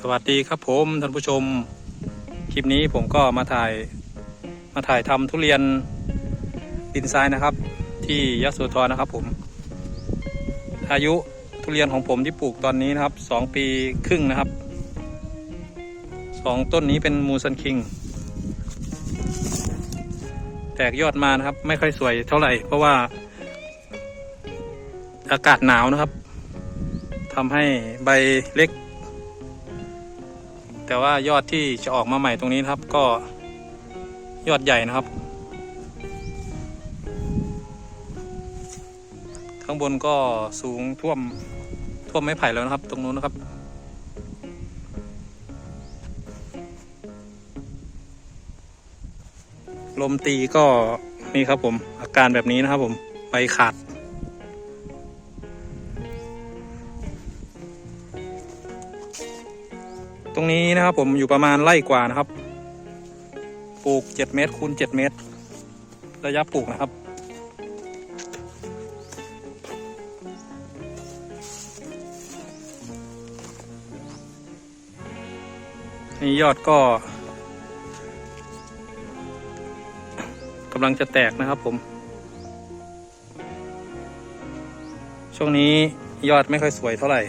สวัสดีครับผมท่านผู้ชม คลิปนี้ผมก็มาถ่ายมาถ่ายทำทุเรียนดินทรายนะครับ ที่ยะโสธรนะครับผม อายุทุเรียนของผมที่ปลูกตอนนี้นะครับสองปีครึ่งนะครับสองต้นนี้เป็นมูซันคิง แตกยอดมานะครับ ไม่ค่อยสวยเท่าไหร่ เพราะว่า อากาศหนาวนะครับทำให้ใบเล็ก แต่ว่ายอดที่จะออกมาใหม่ตรงนี้นครับก็ยอดใหญ่นะครับ ข้างบนก็สูงท่วมท่วมไม้ไผ่แล้วนะครับ ตรงนู้นนะครับ ลมตีก็นี่ครับผมอาการแบบนี้นะครับผมใบขาด ตรงนี้นะครับผมอยู่ประมาณไร่กว่านะครับ ปลูก7เมตรคูณ7เมตร ระยะปลูกนะครับ นี่ยอดก็กำลังจะแตกนะครับผม ช่วงนี้ยอดไม่ค่อยสวยเท่าไหร่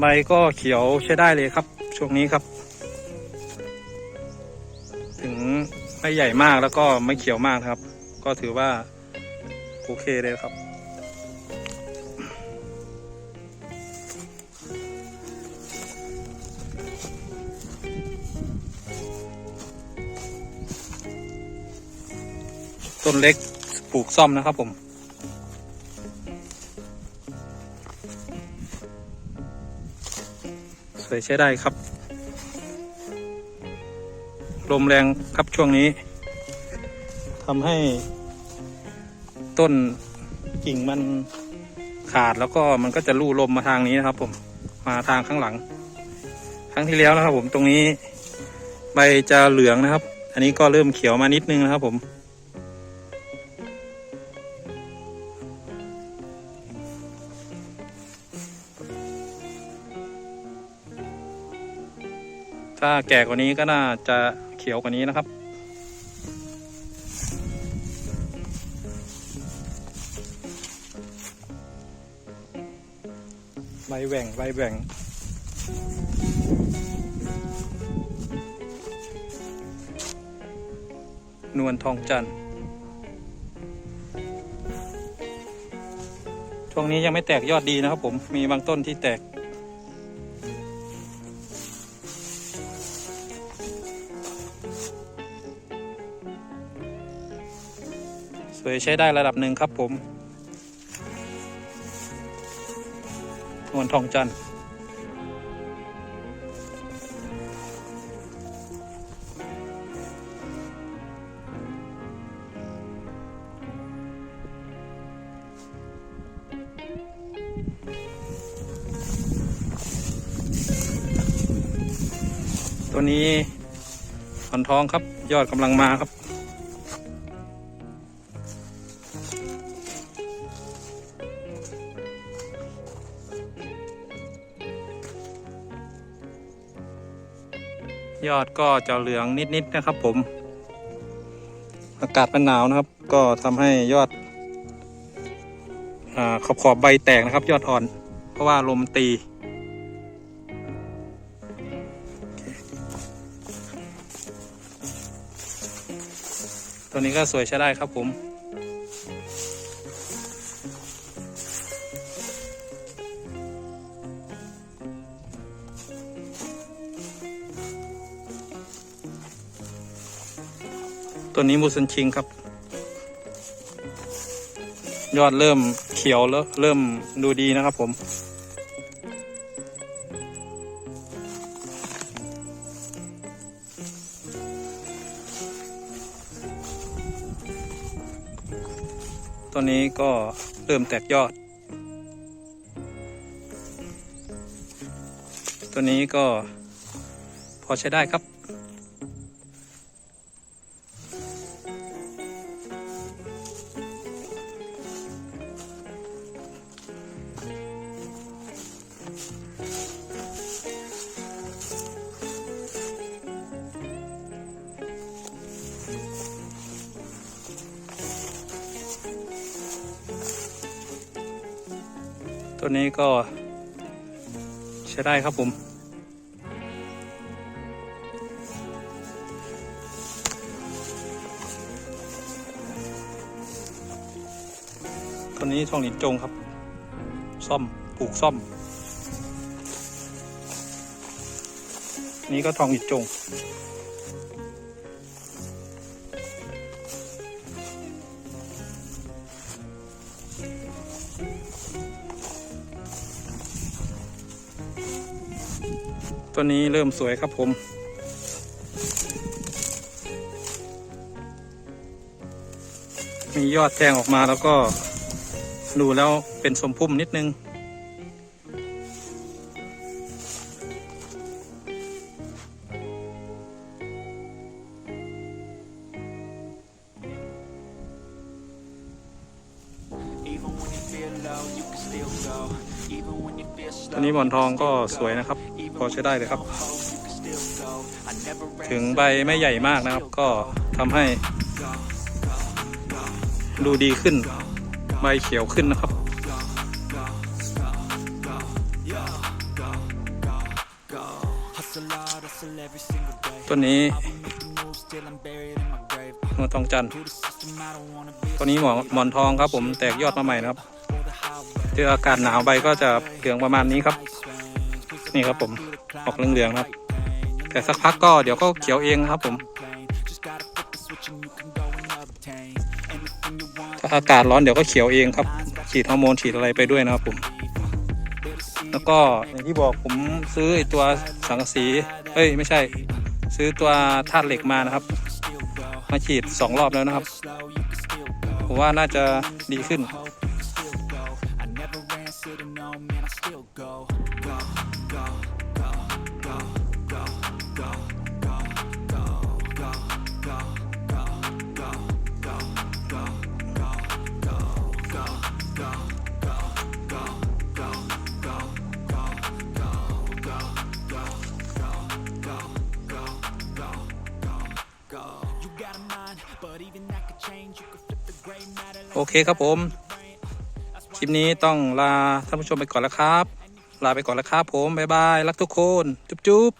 ใบก็เขียวใช้ได้เลยครับ ช่วงนี้ครับ ถึงไม่ใหญ่มากแล้วก็ไม่เขียวมากครับ ก็ถือว่า โอเคเลยครับ ต้นเล็กปลูกซ่อมนะครับผม สวยใช้ได้ครับ ลมแรงครับช่วงนี้ทำให้ ต้นกิ่งมันขาดแล้วก็มันก็จะลู่ลมมาทางนี้นะครับ ผมมาทางข้างหลัง ครั้งที่แล้วนะครับ ผมตรงนี้ ใบจะเหลืองนะครับ อันนี้ก็เริ่มเขียวมานิดนึงนะครับ ผม ถ้าแก่กว่านี้ก็น่าจะเขียวกว่านี้นะครับ ใบแหว่งใบแหว่งนวลทองจันทร์ช่วงนี้ยังไม่แตกยอดดีนะครับผมมีบางต้นที่แตก วยใช้ได้ระดับหนึ่งครับผมนวลทองจันทร์ตัวนี้อ่อนทองครับยอดกำลังมาครับ ยอดก็จะเหลืองนิดๆนะครับผม อากาศมันหนาวนะครับ ก็ทำให้ยอดอขอบขอบใบแตกนะครับ ยอดอ่อน เพราะว่าลมตีตัวนี้ก็สวยใช้ได้ครับผม ตัวนี้มูสันชิงครับ ยอดเริ่มเขียวแล้วเริ่มดูดีนะครับผม ตัวนี้ก็เริ่มแตกยอด ตัวนี้ก็พอใช้ได้ครับ ตัวนี้ก็ใช้ได้ครับผมตัวนี้ทองหลินจงครับ ซ่อมปลูกซ่อม นี่ก็ทองหลินจง ตัวนี้เริ่มสวยครับผม มียอดแทงออกมาแล้วก็ดูแล้วเป็นสมพุ่มนิดนึง Even when you feel low, you can still go. Even when you feel ตัว slow, นี้หมอนทองก็สวยนะครับ พอใช้ได้เลยครับ ถึงใบไม่ใหญ่มากนะครับ ก็ทำให้ ดูดีขึ้น ใบเขียวขึ้นนะครับตัวนี้มอนทองจันทร์ตัวนี้หมอนหมอนทองครับผมแตกยอดมาใหม่นะครับ เจออากาศหนาวใบก็จะเหลืองประมาณนี้ครับ นี่ครับผมออกเหลืองๆครับ แต่สักพักก็เดี๋ยวก็เขียวเองครับผมถ้าอากาศร้อนเดี๋ยวก็เขียวเองครับ ฉีดฮอร์โมนฉีดอะไรไปด้วยนะครับผม แล้วก็อย่างที่บอกผมซื้อไอตัวสังกะสีเอ้ยไม่ใช่ ซื้อตัวธาตุเหล็กมานะครับ มาฉีดสองรอบแล้วนะครับผมว่าน่าจะดีขึ้น โอเคครับผม คลิปนี้ต้องลาท่านผู้ชมไปก่อนแล้วครับ ลาไปก่อนแล้วครับผม บ๊ายบาย รักทุกคน จุ๊บจุ๊บ